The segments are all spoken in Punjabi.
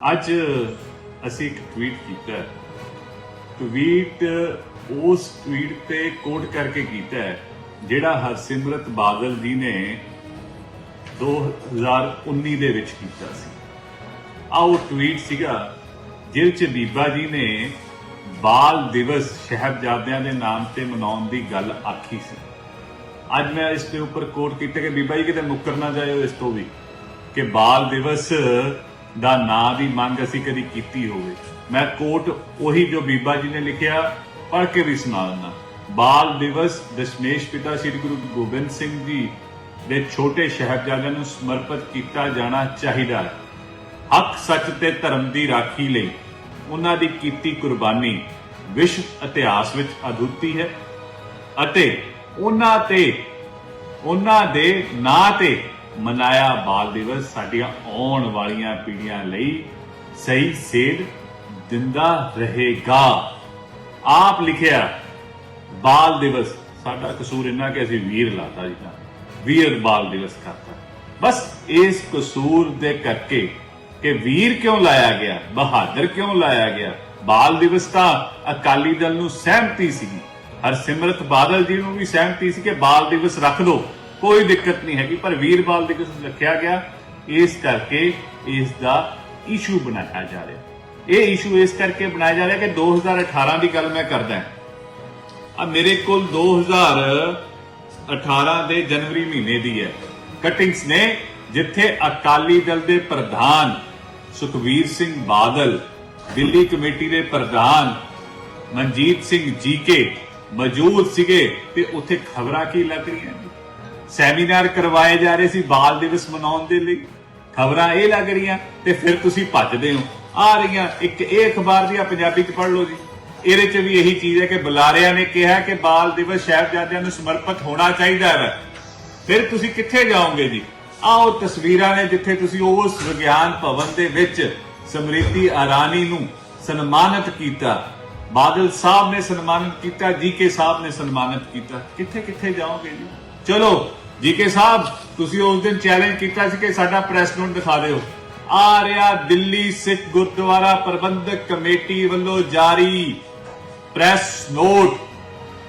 ਅੱਜ ਅਸੀਂ ਇੱਕ ਟਵੀਟ ਕੀਤਾ ਹੈ। ਟਵੀਟ ਉਸ ਟਵੀਟ ਤੇ ਕੋਟ ਕਰਕੇ ਕੀਤਾ ਹੈ, ਜਿਹੜਾ ਹਰਸਿਮਰਤ ਬਾਦਲ ਜੀ ਨੇ 2019 ਦੇ ਵਿੱਚ ਕੀਤਾ ਸੀ ਆਹ ਉਹ ਟਵੀਟ ਸੀਗਾ, ਜਿਸ ਚ ਬੀਬਾ ਜੀ ਨੇ ਬਾਲ ਦਿਵਸ ਸ਼ਹਿਬਜ਼ਾਦਿਆਂ ਦੇ ਨਾਮ ਤੇ ਮਨਾਉਣ ਦੀ ਗੱਲ ਆਖੀ ਸੀ ਅੱਜ ਮੈਂ ਇਸ ਦੇ ਉੱਪਰ ਕੋਟ ਕੀਤਾ ਕਿ ਬੀਬਾ ਜੀ ਕਿਤੇ ਮੁੱਕਰ ਨਾ ਜਾਇਓ ਇਸ ਤੋਂ ਵੀ, ਕਿ ਬਾਲ ਦਿਵਸ ਦਾ ਨਾਂ ਦੀ ਮੰਗ ਅਸੀਂ ਕਦੀ ਕੀਤੀ ਹੋਵੇ। ਮੈਂ ਕੋਟ ਉਹੀ ਜੋ ਬੀਬਾ ਜੀ ਨੇ ਲਿਖਿਆ, ਪੜ੍ਹ ਕੇ ਵੀ ਸੁਣਾ ਬਾਲ ਦਿਵਸ ਦਸ਼ਮੇਸ਼ ਪਿਤਾ ਸ੍ਰੀ ਗੁਰੂ ਗੋਬਿੰਦ ਸਿੰਘ ਜੀ ਦੇ ਛੋਟੇ ਸ਼ਹਿਬਜ਼ਾਦਿਆਂ ਨੂੰ ਸਮਰਪਿਤ ਕੀਤਾ ਜਾਣਾ ਚਾਹੀਦਾ ਹੈ। ਹੱਕ, ਸੱਚ ਤੇ ਧਰਮ ਦੀ ਰਾਖੀ ਲਈ ਉਹਨਾਂ ਦੀ ਕੀਤੀ ਕੁਰਬਾਨੀ ਵਿਸ਼ਵ ਇਤਿਹਾਸ ਵਿੱਚ ਅਦੁੱਤੀ ਹੈ ਅਤੇ ਉਹਨਾਂ ਤੇ, ਉਹਨਾਂ ਦੇ ਨਾਂ ਤੇ ਮਨਾਇਆ ਬਾਲ ਦਿਵਸ ਸਾਡੀਆਂ ਆਉਣ ਵਾਲੀਆਂ ਪੀੜ੍ਹੀਆਂ ਲਈ ਸਹੀ ਸੇਧ ਦਿੰਦਾ ਰਹੇਗਾ। ਆਪ ਲਿਖਿਆ, ਬਾਲ ਦਿਵਸ, ਸਾਡਾ ਕਸੂਰ ਇੰਨਾ ਕਿ ਅਸੀਂ ਵੀਰ ਲਾਤਾ ਜੀ ਤਾਂ, ਵੀਰ ਬਾਲ ਦਿਵਸ ਕਰਤਾ। ਬਸ ਇਸ ਕਸੂਰ ਦੇ ਕਰਕੇ ਕਿ ਵੀਰ ਕਿਉਂ ਲਾਇਆ ਗਿਆ, ਬਹਾਦਰ ਕਿਉਂ ਲਾਇਆ ਗਿਆ? ਬਾਲ ਦਿਵਸ ਤਾਂ ਅਕਾਲੀ ਦਲ ਨੂੰ ਸਹਿਮਤੀ ਸੀਗੀ। ਹਰਸਿਮਰਤ ਬਾਦਲ ਜੀ ਨੂੰ ਵੀ ਸਹਿਮਤੀ ਸੀ ਕਿ ਬਾਲ ਦਿਵਸ ਰੱਖ ਲਓ ਕੋਈ ਦਿੱਕਤ ਨਹੀਂ ਹੈਗੀ, ਪਰ ਵੀਰ ਬਾਲ ਦਿਵਸ ਰੱਖਿਆ ਗਿਆ, ਇਸ ਕਰਕੇ ਇਸ ਦਾ ਇਸ਼ੂ ਬਣਾਇਆ ਜਾ ਰਿਹਾ। ਇਹ ਇਸ਼ੂ ਇਸ ਕਰਕੇ ਬਣਾਇਆ ਜਾ ਰਿਹਾ ਕਿ 2018 ਦੀ ਗੱਲ ਮੈਂ ਕਰਦਾ ਆ ਮੇਰੇ ਕੋਲ 2018 ਦੇ ਜਨਵਰੀ ਮਹੀਨੇ ਦੀ ਹੈ। ਕਟਿੰਗਸ ਨੇ ਜਿੱਥੇ ਅਕਾਲੀ ਦਲ ਦੇ ਪ੍ਰਧਾਨ ਸੁਖਵੀਰ ਸਿੰਘ ਬਾਦਲ, ਦਿੱਲੀ ਕਮੇਟੀ ਦੇ ਪ੍ਰਧਾਨ ਮਨਜੀਤ ਸਿੰਘ ਜੀਕੇ ਮੌਜੂਦ ਸੀਗੇ ਤੇ ਉੱਥੇ ਖਬਰਾਂ ਕੀ ਲੱਗ ਰਹੀਆਂ ਸੈਮੀਨਾਰ ਕਰਵਾਏ ਜਾ ਰਹੇ ਸੀ ਬਾਲ ਦਿਵਸ ਮਨਾਉਣ ਦੇ ਲਈ। ਖਬਰਾਂ ਇਹ ਲੱਗ ਰਹੀਆਂ, ਤੇ ਫਿਰ ਤੁਸੀਂ ਭੱਜਦੇ ਹੋ। ਆ ਰਹੀਆਂ, ਇੱਕ ਇਹ ਅਖਬਾਰ ਦੀ ਆ, ਪੰਜਾਬੀ ਚ ਪੜ੍ਹ ਲਓ ਜੀ। ਇਹਦੇ ਚ ਵੀ ਇਹੀ ਚੀਜ਼ ਹੈ ਕਿ ਬੁਲਾਰਿਆਂ ਨੇ ਕਿਹਾ ਕਿ ਬਾਲ ਦਿਵਸ ਸਾਹਿਬਜ਼ਾਦਿਆਂ ਨੂੰ ਸਮਰਪਿਤ ਹੋਣਾ ਚਾਹੀਦਾ ਹੈ। ਫਿਰ ਤੁਸੀਂ ਕਿੱਥੇ ਜਾਓਗੇ ਜੀ? ਆਓ ਤਸਵੀਰਾਂ ਨੇ ਜਿੱਥੇ ਤੁਸੀਂ ਉਸ ਵਿਗਿਆਨ ਭਵਨ ਦੇ ਵਿੱਚ ਸਮ੍ਰਿਤੀ ਆਰਾਨੀ ਨੂੰ ਸਨਮਾਨਿਤ ਕੀਤਾ। ਬਾਦਲ ਸਾਹਿਬ ਨੇ ਸਨਮਾਨਿਤ ਕੀਤਾ ਜੀ ਕੇ ਸਾਹਿਬ ਨੇ ਸਨਮਾਨਿਤ ਕੀਤਾ। ਕਿੱਥੇ ਕਿੱਥੇ ਜਾਓਗੇ ਜੀ? ਚਲੋ, ਜੀਕੇ ਸਾਹਿਬ, ਤੁਸੀਂ ਉਸ ਦਿਨ ਚੈਲੰਜ ਕੀਤਾ ਸੀ ਕਿ ਸਾਡਾ ਪ੍ਰੈਸ ਨੋਟ ਦਿਖਾ ਦਿਓ। ਆ ਰਿਹਾ ਦਿੱਲੀ ਸਿੱਖ ਗੁਰਦੁਆਰਾ ਪ੍ਰਬੰਧਕ ਕਮੇਟੀ ਵੱਲੋਂ ਜਾਰੀ ਪ੍ਰੈਸ ਨੋਟ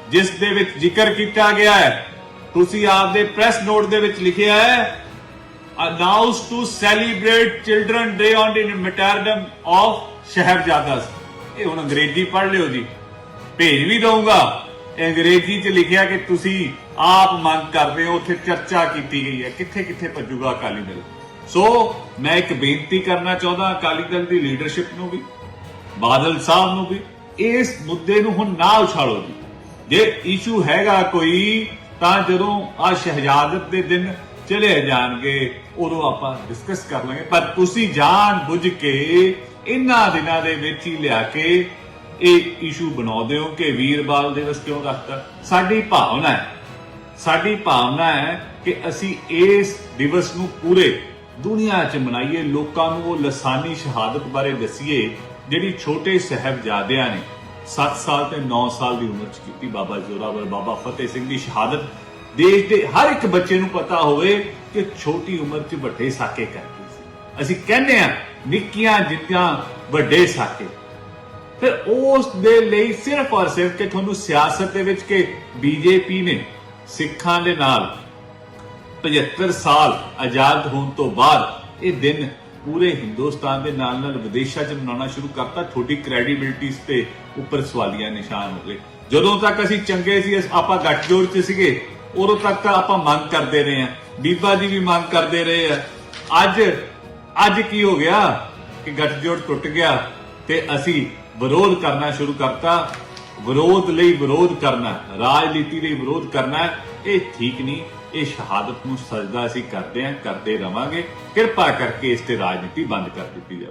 ਜਿਸ ਦੇ ਵਿੱਚ ਜ਼ਿਕਰ ਕੀਤਾ ਗਿਆ ਹੈ। ਤੁਸੀਂ ਆਪਦੇ ਪ੍ਰੈਸ ਨੋਟ ਦੇ ਵਿੱਚ ਲਿਖਿਆ ਹੈ announce to celebrate children day on the martyrdom of ਸ਼ਹਿਬਜ਼ਾਦਾਸ ਇਹ ਹੁਣ ਅੰਗਰੇਜ਼ੀ ਪੜ੍ਹ ਲਿਓ ਜੀ। ਭੇਜ ਵੀ ਦਊਂਗਾ। ਅੰਗਰੇਜ਼ੀ ਚ ਲਿਖਿਆ ਕਿ ਤੁਸੀਂ ਆਪ ਮੰਗ ਕਰਦੇ ਹੋ, ਉੱਥੇ ਚਰਚਾ ਕੀਤੀ ਗਈ ਹੈ। ਕਿੱਥੇ ਕਿੱਥੇ ਭੱਜੂਗਾ ਅਕਾਲੀ ਦਲ? ਸੋ, ਮੈਂ ਇੱਕ ਬੇਨਤੀ ਕਰਨਾ ਚਾਹੁੰਦਾ ਅਕਾਲੀ ਦਲ ਦੀ ਲੀਡਰਸ਼ਿਪ ਨੂੰ ਵੀ, ਬਾਦਲ ਸਾਹਿਬ ਨੂੰ ਵੀ, ਇਸ ਮੁੱਦੇ ਨੂੰ ਹੁਣ ਨਾ ਉਛਾਲੋ ਜੀ। ਜੇ ਇਸ਼ੂ ਹੈਗਾ ਕੋਈ, ਤਾਂ ਜਦੋਂ ਆ ਸ਼ਹਜ਼ਾਦਤ ਦੇ ਦਿਨ ਚਲੇ ਜਾਣਗੇ, ਉਦੋਂ ਆਪਾਂ ਡਿਸਕਸ ਕਰ ਲਾਂਗੇ। ਪਰ ਤੁਸੀਂ ਜਾਣ ਬੁੱਝ ਕੇ ਇਹਨਾਂ ਦਿਨਾਂ ਦੇ ਵਿੱਚ ਹੀ ਲਿਆ ਕੇ ਇਹ ਇਸ਼ੂ ਬਣਾਉਂਦੇ ਹੋ ਕਿ ਵੀਰ ਬਾਲ ਦਿਵਸ ਕਿਉਂ ਰੱਖਤਾ? ਸਾਡੀ ਭਾਵਨਾ ਹੈ। ਸਾਡੀ ਭਾਵਨਾ ਹੈ ਕਿ ਅਸੀਂ ਇਸ ਦਿਵਸ ਨੂੰ ਪੂਰੇ ਦੁਨੀਆ 'ਚ ਮਨਾਈਏ, ਲੋਕਾਂ ਨੂੰ ਉਹ ਲਸਾਨੀ ਸ਼ਹਾਦਤ ਬਾਰੇ ਦੱਸੀਏ, ਜਿਹੜੀ ਛੋਟੇ ਸਹਿਬਜ਼ਾਦਿਆਂ ਨੇ 7 ਸਾਲ ਤੇ 9 ਸਾਲ ਦੀ ਉਮਰ 'ਚ ਕੀਤੀ, ਬਾਬਾ ਜ਼ੋਰਾਵਰ, ਬਾਬਾ ਫਤਿਹ ਸਿੰਘ ਦੀ ਸ਼ਹਾਦਤ। ਦੇਸ਼ ਦੇ ਹਰ ਇੱਕ ਬੱਚੇ ਨੂੰ ਪਤਾ ਹੋਵੇ ਕਿ ਛੋਟੀ ਉਮਰ 'ਚ ਵੱਡੇ ਸਾਕੇ ਕਰਦੇ ਸੀ। ਅਸੀਂ ਕਹਿੰਦੇ ਆ ਨਿੱਕੀਆਂ ਜਿੱਤਿਆਂ ਵੱਡੇ ਸਾਕੇ। ਫਿਰ ਉਸ ਦੇ ਲਈ ਸਿਰਫ ਔਰ ਸਿਰਫ ਕਿ ਤੁਹਾਨੂੰ ਸਿਆਸਤ ਦੇ ਵਿੱਚ ਕਿ ਬੀਜੇਪੀ ਨੇ ਸਿੱਖਾਂ ਦੇ ਨਾਲ 75 ਸਾਲ ਆਜ਼ਾਦ ਹੋਣ ਤੋਂ ਬਾਅਦ ਇਹ ਦਿਨ ਪੂਰੇ ਹਿੰਦੁਸਤਾਨ ਦੇ ਨਾਲ ਨਾਲ ਵਿਦੇਸ਼ਾਂ 'ਚ ਮਨਾਉਣਾ ਸ਼ੁਰੂ ਕਰਤਾ, ਤੁਹਾਡੀ ਕ੍ਰੈਡੀਬਿਲਟੀ ਤੇ ਉੱਪਰ ਸਵਾਲੀਆ ਨਿਸ਼ਾਨ ਹੋ ਗਏ ਜਦੋਂ ਤੱਕ ਅਸੀਂ ਚੰਗੇ ਸੀ ਆਪਾਂ ਗੱਠਜੋੜ 'ਚ ਸੀਗੇ, ਉਦੋਂ ਤੱਕ ਤਾਂ ਆਪਾਂ ਮੰਗ ਕਰਦੇ ਰਹੇ ਆ ਬੀਬਾ ਜੀ ਵੀ ਮੰਗ ਕਰਦੇ ਰਹੇ ਆ। ਅੱਜ ਅੱਜ ਕੀ ਹੋ ਗਿਆ ਕਿ ਗੱਠਜੋੜ ਟੁੱਟ ਗਿਆ ਤੇ ਅਸੀਂ ਵਿਰੋਧ ਕਰਨਾ ਸ਼ੁਰੂ ਕਰਤਾ। ਵਿਰੋਧ ਲਈ ਵਿਰੋਧ ਕਰਨਾ, ਰਾਜਨੀਤੀ ਲਈ ਵਿਰੋਧ ਕਰਨਾ, ਇਹ ਠੀਕ ਨਹੀਂ। ਇਹ ਸ਼ਹਾਦਤ ਨੂੰ ਸਜਦਾ ਅਸੀਂ ਕਰਦੇ ਹਾਂ ਕਰਦੇ ਰਵਾਂਗੇ। ਕਿਰਪਾ ਕਰਕੇ ਇਸ ਤੇ ਰਾਜਨੀਤੀ ਬੰਦ ਕਰ ਦਿੱਤੀ ਜਾਵੇ।